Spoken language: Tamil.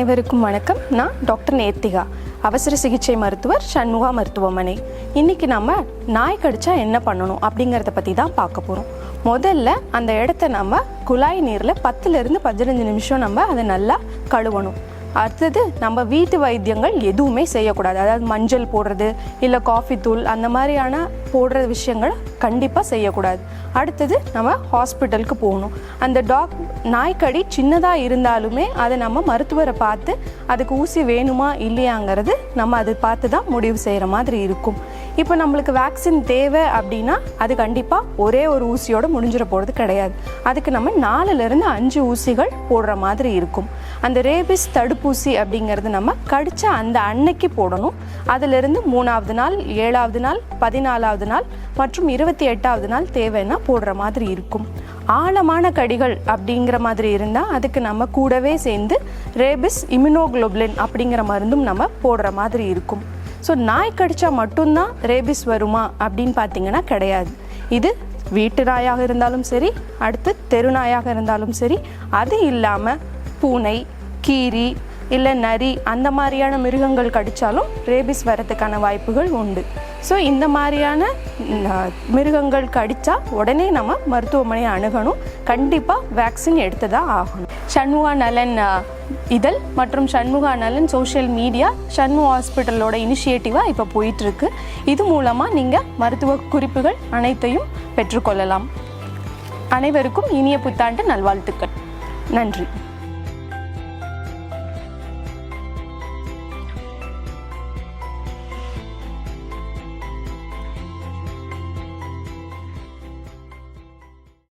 அனைவருக்கும் வணக்கம். நான் டாக்டர் நேர்த்திகா அவசர சிகிச்சை மருத்துவர் சண்முகா மருத்துவமனை. இன்றைக்கி நம்ம நாய் கடிச்சா என்ன பண்ணணும் அப்படிங்கிறத பற்றி தான் பார்க்க போகிறோம் முதல்ல அந்த இடத்த நம்ம குழாய் நீரில் பத்துலேருந்து பதினஞ்சு நிமிஷம் நம்ம அதை நல்லா கழுவணும். அடுத்தது நம்ம வீட்டு வைத்தியங்கள் எதுவுமே செய்யக்கூடாது. அதாவது மஞ்சள் போடுறது இல்லை காஃபி தூள் அந்த மாதிரியான போடுற விஷயங்கள் கண்டிப்பாக செய்யக்கூடாது. அடுத்தது நம்ம ஹாஸ்பிட்டலுக்கு போகணும். அந்த டாக் நாய்க்கடி சின்னதாக இருந்தாலுமே அதை நம்ம மருத்துவரை பார்த்து அதுக்கு ஊசி வேணுமா இல்லையாங்கிறது நம்ம அதை பார்த்து தான் முடிவு செய்கிற மாதிரி இருக்கும். இப்போ நம்மளுக்கு வேக்சின் தேவை அப்படின்னா அது கண்டிப்பாக ஒரே ஒரு ஊசியோட முடிஞ்சிட போகிறது கிடையாது. அதுக்கு நம்ம நாலுலேருந்து அஞ்சு ஊசிகள் போடுற மாதிரி இருக்கும். அந்த ரேபிஸ் தடுப்பூசி அப்படிங்கிறது நம்ம கடித்த அந்த அன்னைக்கு போடணும். அதுலேருந்து மூணாவது நாள் ஏழாவது நாள் பதினாலாவது நாள் மற்றும் இருபத்தி எட்டாவது நாள் தேவைன்னா போடுற மாதிரி இருக்கும். ஆழமான கடிகள் அப்படிங்கிற மாதிரி இருந்தால் அதுக்கு நம்ம கூடவே சேர்ந்து ரேபிஸ் இம்யூனோகுளோபுலின் அப்படிங்கிற மருந்தும் நம்ம போடுற மாதிரி இருக்கும். ஸோ நாய் கடித்தா மட்டும்தான் ரேபிஸ் வருமா அப்படின்னு பார்த்தீங்கன்னா கிடையாது. இது வீட்டு நாயாக இருந்தாலும் சரி அடுத்து தெரு நாயாக இருந்தாலும் சரி அது இல்லாமல் பூனை கீரி இல்லை நரி அந்த மாதிரியான மிருகங்கள் கடித்தாலும் ரேபிஸ் வரத்துக்கான வாய்ப்புகள் உண்டு. ஸோ இந்த மாதிரியான மிருகங்கள் கடித்தா உடனே நம்ம மருத்துவமனையை அணுகணும். கண்டிப்பாக வேக்சின் எடுத்து தான் ஆகணும். சண்முகா நலன் இதழ் மற்றும் சண்முகா நலன் சோஷியல் மீடியா சண்முக ஹாஸ்பிட்டலோட இனிஷியேட்டிவாக இப்போ போயிட்டுருக்கு. இது மூலமாக நீங்கள் மருத்துவ குறிப்புகள் அனைத்தையும் பெற்றுக்கொள்ளலாம். அனைவருக்கும் இனிய புத்தாண்டு நல்வாழ்த்துக்கள். நன்றி.